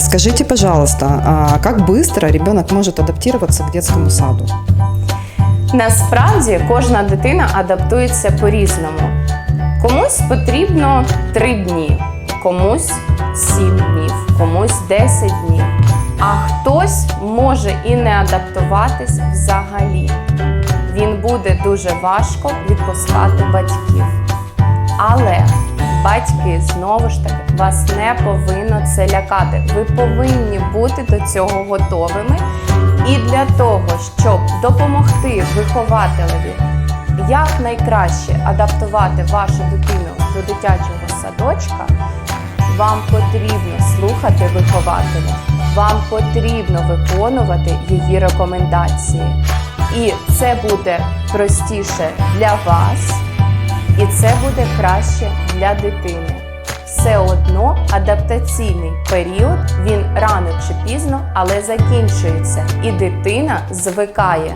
Скажите, пожалуйста, как быстро ребенок может адаптироваться к детскому саду? Насправді кожна дитина адаптується по-різному. Комусь потрібно 3 дні, комусь 7 днів, комусь 10 днів. А хтось може і не адаптуватись взагалі. Він буде дуже важко відпускати батьків. Але батьки знову ж таки вас не повинно це лякати. Ви повинні бути до цього готовими. І для того, щоб допомогти вихователеві якнайкраще адаптувати вашу дитину до дитячого садочка, вам потрібно слухати вихователя, вам потрібно виконувати її рекомендації. І це буде простіше для вас, і це буде краще для дитини. Все одно адаптаційний період він рано чи пізно, але закінчується, і дитина звикає